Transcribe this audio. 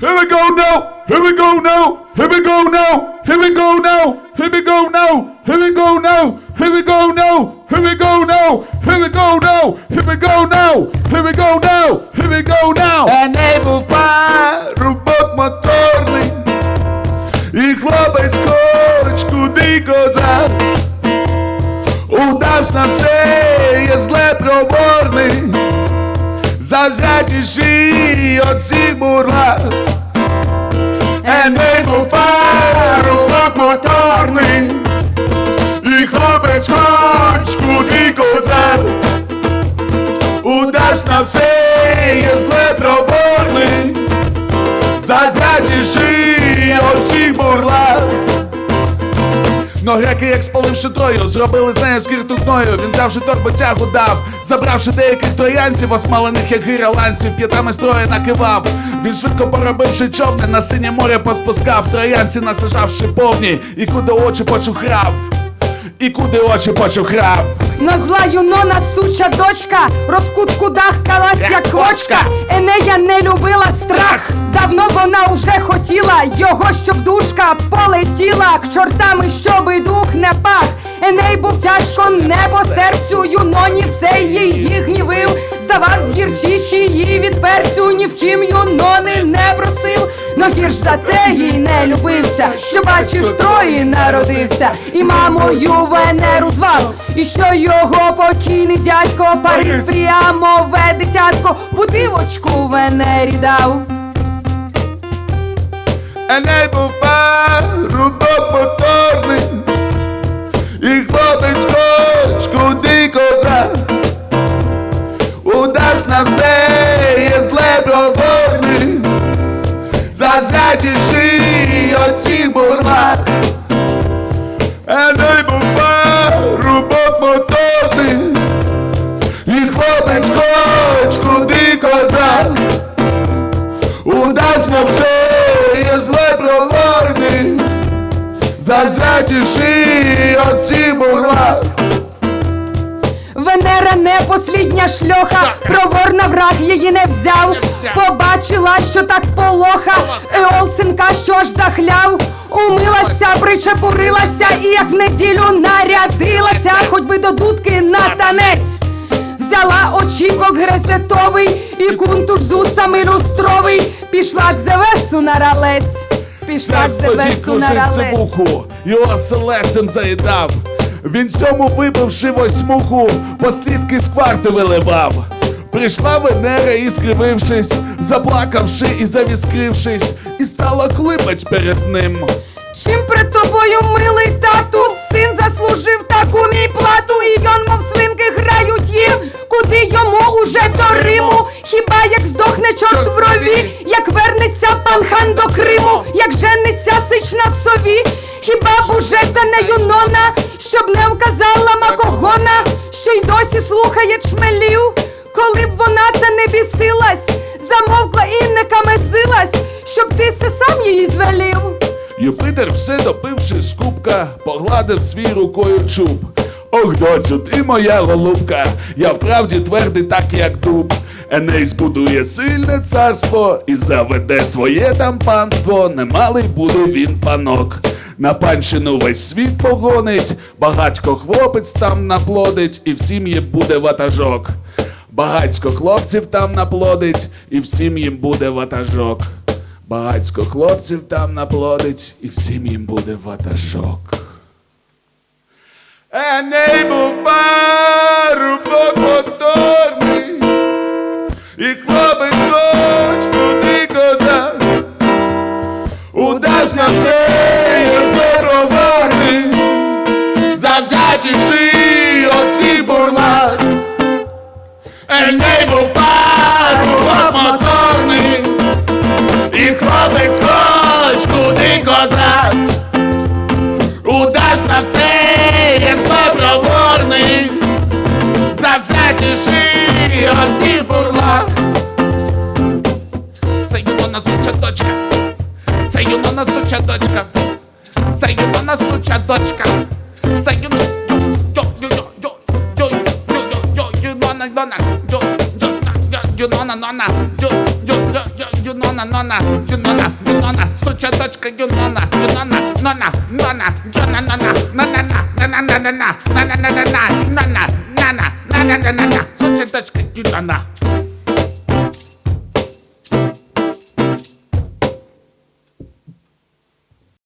Here we go now. Here we go now. Here we go now. Here we go now. Here we go now. Here we go now. Here we go now. Here we go now. Here we go now. Here we go now. Here we go now. Here we go now. Еней був парубок моторний, і хлопець хоч куди козак. Удавсь на все, завзятіший от всіх бурлак. Еней був парубок моторний, і хлопець хоч куди козак. Удавсь на все, є зле проворний, завзятіший от всіх. Но греки, як спаливши трою, зробили з нею скіртутною. Він взявши торби тягу дав, забравши деяких троянців, осмалених, як гиря ланців, п'ятами строю накивав. Він швидко поробивши човни, на синє море поспускав, троянці насажавши повні, і куди очі почухрав, і куди очі почухрав. Но зла юнона суча дочка, розкутку дахкалась, Як як кочка. Енея не любила страх. Давно вона уже хотіла його, щоб душка полетіла к чортам, і щоби дух не пах. Еней був тяжко небо серцю, юноні все її гнівив. Здавав згірчіші її від перцю, ні в чим юнони не просив. Но гірш за те їй не любився, що бачиш, трої народився, і мамою Венеру звав, і що його покійний дядько Парис прямо ве дитятко, будивочку Венері дав. Еней був парубок роботи, і хлопець хоч куди козак, удасть на все є зле проворний, зазятіші оці бурлак. Венера не послідня шльоха, проворна враг її не взяв. Побачила, що так полоха, Еол синка, що ж захляв. Умилася, причепурилася і як в неділю нарядилася, хоч би до дудки на танець. Взяла очіпок грезетовий і кунтуш з усами люстровий. Пішла к Зевесу на ралець. Пішла к Зевесу на ралець. муху, і оселецем заїдав. Він цьому випивши восьмуху, послідки з кварти виливав. Прийшла Венера і скривившись, заплакавши і завіскрившись, і стала клипач перед ним. Чим пред тобою, милий тату, син заслужив таку мій плату, і йон, мов свинки, грають їм, куди йому уже до Риму. Хіба як здохне чорт в рові, як вернеться пан хан до Криму, як жениться сич на сові, хіба б та не юнона, щоб не вказала макогона, що й досі слухає чмелів, коли б вона та не бісилась, замовкла і не камезилась, щоб ти се сам її звелів. Юпитер, все допивши з кубка, погладив свій рукою чуб. Ох, доцю, ти моя голубка, я вправді твердий, так як дуб. Еней збудує сильне царство і заведе своє там панство, немалий буде він панок. На панщину весь світ погонить, багатько хлопець там наплодить, і всім їм буде ватажок. Багацько хлопців там наплодить, і всім їм буде ватажок. Багацько хлопців там наплодить, і всім їм буде ватажок. And they move парубок от всіх бурлак. Еней був парубок моторний, і хлопець хоч куди козак. Удавсь на все, є зле проворний, завзятіший от всіх бурлак. Це юнона суча дочка, це юнона суча дочка, це юнона суча дочка, це юнона, йо, юнона, юнона, йо, йо, йо, юнона, нона, йо, йо, йо, йо, юнона, Юнона, нона, юнона, юнона, суча дочка Юнона, юнона, нона, нона, юна, нона, нона, нона, нона, нона, нона, нона, нона, нона, нона, нона, нона, нона, суча дочка Юнона.